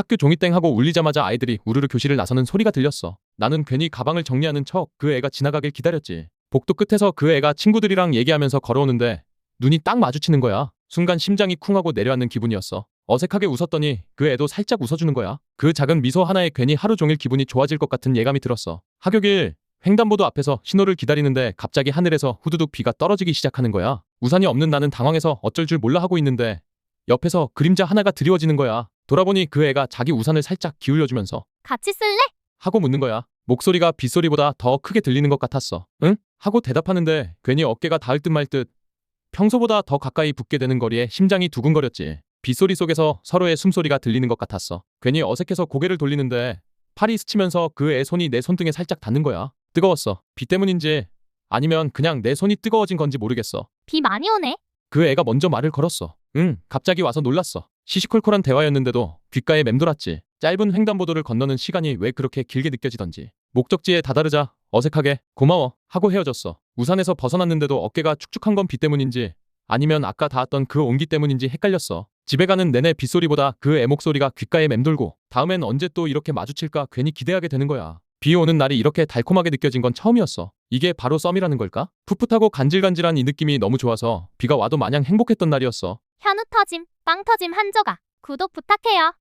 학교 종이땡 하고 울리자마자 아이들이 우르르 교실을 나서는 소리가 들렸어. 나는 괜히 가방을 정리하는 척 그 애가 지나가길 기다렸지. 복도 끝에서 그 애가 친구들이랑 얘기하면서 걸어오는데 눈이 딱 마주치는 거야. 순간 심장이 쿵하고 내려앉는 기분이었어. 어색하게 웃었더니 그 애도 살짝 웃어주는 거야. 그 작은 미소 하나에 괜히 하루 종일 기분이 좋아질 것 같은 예감이 들었어. 하교길 횡단보도 앞에서 신호를 기다리는데 갑자기 하늘에서 후두둑 비가 떨어지기 시작하는 거야. 우산이 없는 나는 당황해서 어쩔 줄 몰라 하고 있는데 옆에서 그림자 하나가 드리워지는 거야. 돌아보니 그 애가 자기 우산을 살짝 기울여주면서 같이 쓸래? 하고 묻는 거야. 목소리가 빗소리보다 더 크게 들리는 것 같았어. 응? 하고 대답하는데 괜히 어깨가 닿을 듯 말 듯 평소보다 더 가까이 붙게 되는 거리에 심장이 두근거렸지. 빗소리 속에서 서로의 숨소리가 들리는 것 같았어. 괜히 어색해서 고개를 돌리는데 팔이 스치면서 그 애 손이 내 손등에 살짝 닿는 거야. 뜨거웠어. 비 때문인지 아니면 그냥 내 손이 뜨거워진 건지 모르겠어. 비 많이 오네. 그 애가 먼저 말을 걸었어. 응, 갑자기 와서 놀랐어. 시시콜콜한 대화였는데도 귓가에 맴돌았지. 짧은 횡단보도를 건너는 시간이 왜 그렇게 길게 느껴지던지. 목적지에 다다르자 어색하게 고마워 하고 헤어졌어. 우산에서 벗어났는데도 어깨가 축축한 건 비 때문인지 아니면 아까 닿았던 그 온기 때문인지 헷갈렸어. 집에 가는 내내 빗소리보다 그 애 목소리가 귓가에 맴돌고 다음엔 언제 또 이렇게 마주칠까 괜히 기대하게 되는 거야. 비 오는 날이 이렇게 달콤하게 느껴진 건 처음이었어. 이게 바로 썸이라는 걸까? 풋풋하고 간질간질한 이 느낌이 너무 좋아서 비가 와도 마냥 행복했던 날이었어. 현우 터짐, 빵 터짐 한조가. 구독 부탁해요.